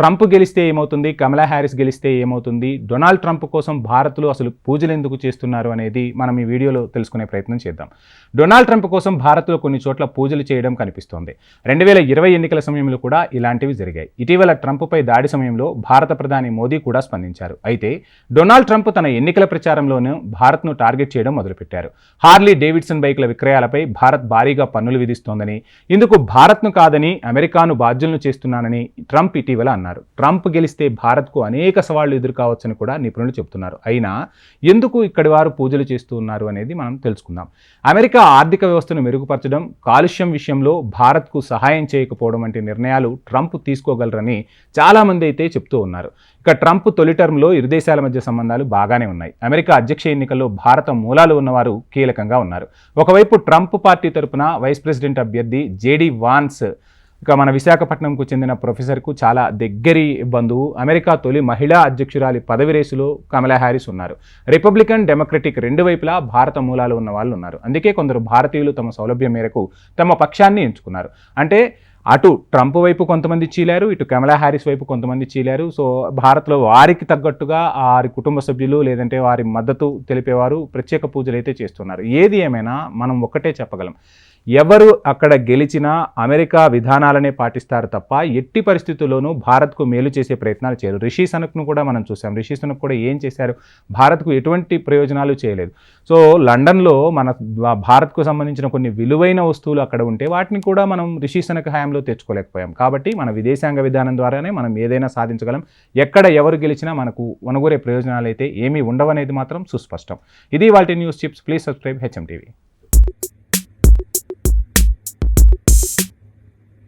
Trump గెలిస్తే ఏమవుతుంది? కమలా Harris గెలిస్తే ఏమవుతుంది? డొనాల్డ్ ట్రంప్ కోసం భారత్లో అసలు పూజలు ఎందుకు చేస్తున్నారు అనేది మనం ఈ వీడియోలో తెలుసుకునే ప్రయత్నం చేద్దాం. డొనాల్డ్ ట్రంప్ కోసం భారత్లో కొన్ని చోట్ల పూజలు చేయడం కనిపిస్తోంది. రెండు వేల ఇరవై ఎన్నికల సమయంలో కూడా ఇలాంటివి జరిగాయి. ఇటీవల ట్రంప్పై దాడి సమయంలో భారత ప్రధాని మోదీ కూడా స్పందించారు. అయితే డొనాల్డ్ ట్రంప్ తన ఎన్నికల ప్రచారంలోనూ భారత్ను టార్గెట్ చేయడం మొదలుపెట్టారు. హార్లీ డేవిడ్సన్ బైక్ల విక్రయాలపై భారత్ భారీగా పన్నులు విధిస్తోందని ఇందుకు భారత్ను కాదని అమెరికాను బాధ్యులను చేస్తున్నానని ట్రంప్ ఇటీవల అన్నారు. ట్రంప్ గెలిస్తే భారత్కు అనేక సవాళ్ళు ఎదుర్కోవచ్చని కూడా నిపుణులు చెబుతున్నారు. అయినా ఎందుకు ఇక్కడి వారు పూజలు చేస్తూ ఉన్నారు అనేది మనం తెలుసుకుందాం. అమెరికా ఆర్థిక వ్యవస్థను మెరుగుపరచడం కాలుష్యం విషయంలో భారత్కు సహాయం చేయకపోవడం వంటి నిర్ణయాలు ట్రంప్ తీసుకోగలరని చాలామంది అయితే చెప్తూ ఉన్నారు. ఇక ట్రంప్ తొలి టర్మ్లో ఇరు దేశాల మధ్య సంబంధాలు బాగానే ఉన్నాయి. అమెరికా అధ్యక్ష ఎన్నికల్లో భారత మూలాలు ఉన్నవారు కీలకంగా ఉన్నారు. ఒకవైపు ట్రంప్ పార్టీ తరపున వైస్ ప్రెసిడెంట్ అభ్యర్థి జేడీ వాన్స్ ఇక మన విశాఖపట్నంకు చెందిన ప్రొఫెసర్కు చాలా దగ్గరి బంధువు అమెరికా తొలి మహిళా అధ్యక్షురాలి పదవి రేసులో కమలా హ్యారిస్ ఉన్నారు. రిపబ్లికన్ డెమోక్రటిక్ రెండు వైపులా భారత మూలాలు ఉన్న వాళ్ళు ఉన్నారు. అందుకే కొందరు భారతీయులు తమ సౌలభ్యం మేరకు తమ పక్షాన్ని ఎంచుకున్నారు. అంటే అటు ట్రంప్ వైపు కొంతమంది చీలారు ఇటు కమలా హ్యారిస్ వైపు కొంతమంది చీలారు. సో భారత్లో వారికి తగ్గట్టుగా వారి కుటుంబ సభ్యులు లేదంటే వారి మద్దతు తెలిపేవారు ప్రత్యేక పూజలు అయితే చేస్తున్నారు. ఏది ఏమైనా మనం ఒక్కటే చెప్పగలం. ఎవరు అక్కడ గెలిచినా అమెరికా విధానాలనే పాటిస్తారు తప్ప ఎట్టి పరిస్థితుల్లోనూ భారత్కు మేలు చేసే ప్రయత్నాలు చేయరు. రిషి సనక్ను కూడా మనం చూసాం రిషి సనక్ కూడా ఏం చేశారు? భారత్కు ఎటువంటి ప్రయోజనాలు చేయలేదు. సో లండన్లో మన భారత్కు సంబంధించిన కొన్ని విలువైన వస్తువులు అక్కడ ఉంటే వాటిని కూడా మనం రిషి సనక్ హయాంలో తెచ్చుకోలేకపోయాం. కాబట్టి మన విదేశాంగ విధానం ద్వారానే మనం ఏదైనా సాధించగలం. ఎక్కడ ఎవరు గెలిచినా మనకు వనగూరే ప్రయోజనాలు అయితే ఏమీ ఉండవనేది మాత్రం సుస్పష్టం. ఇది వాటి news chips. Please subscribe HM TV.